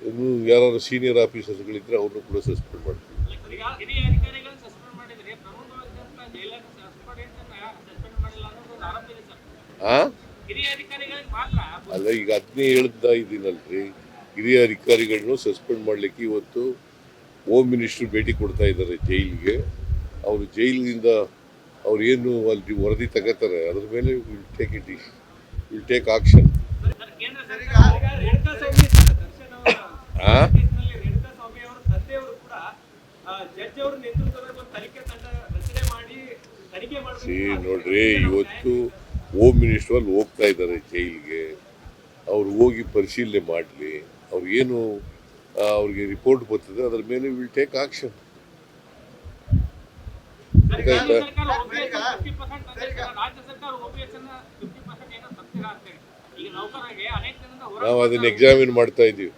ಇನ್ನು ಯಾರು ಸೀನಿಯರ್ ಆಫೀಸರ್ಸ್ಗಳಿದ್ರೆ ಅವ್ರನ್ನೂ ಕೂಡ ಸಸ್ಪೆಂಡ್ ಮಾಡ್ತೀವಿ. ಈಗ ಹಿರಿಯ ಅಧಿಕಾರಿಗಳನ್ನ ಸಸ್ಪೆಂಡ್ ಮಾಡಿದ್ರೆ ಪ್ರಮುಖವಾದಂತ ಜೈಲನ್ನು ಸಸ್ಪೆಂಡ್ ಸಸ್ಪೆಂಡ್ ಮಾಡಿಲ್ಲ ಅನ್ನೋದು ಒಂದು ಆರೋಪ ಇದೆ ಸರ್. ಆ? ಹಿರಿಯ ಅಧಿಕಾರಿಗಳಿಗೆ ಮಾತ್ರ ಅಲ್ಲ ಈಗ ಅದನ್ನೇ ಹೇಳ್ತಾ ಇದ್ದೀನಲ್ರಿ ಹಿರಿಯ ಅಧಿಕಾರಿಗಳನ್ನು ಸಸ್ಪೆಂಡ್ ಮಾಡಲಿಕ್ಕೆ ಇವತ್ತು ಹೋಮ್ ಮಿನಿಸ್ಟ್ರು ಭೇಟಿ ಕೊಡ್ತಾ ಇದ್ದಾರೆ ಜೈಲಿಗೆ. ಅವರು ಜೈಲಿನಿಂದ ಅವ್ರು ಏನು ಅಲ್ಲಿ ವರದಿ ತಗೋತಾರೆ ಅದ್ರ ಮೇಲೆ will take it will take action see ನೋಡ್ರಿ ಇವತ್ತು ಹೋಮ್ ಮಿನಿಸ್ಟರ್ ಅಲ್ಲಿ ಹೋಗ್ತಾ ಇದ್ದಾರೆ ಜೈಲಿಗೆ. ಅವ್ರು ಹೋಗಿ ಪರಿಶೀಲನೆ ಮಾಡಲಿ. ಅವ್ರಿಗೇನು ಅವ್ರಿಗೆ ರಿಪೋರ್ಟ್ ಬರ್ತದೆ ಅದ್ರ ಮೇಲೆ ವಿಲ್ ಟೇಕ್ ಆಕ್ಷನ್ ಗೊತ್ತಾಯ್ತಾ ನಾವು ಅದನ್ನ ಎಕ್ಸಾಮಿನ್ ಮಾಡ್ತಾ ಇದ್ದೀವಿ.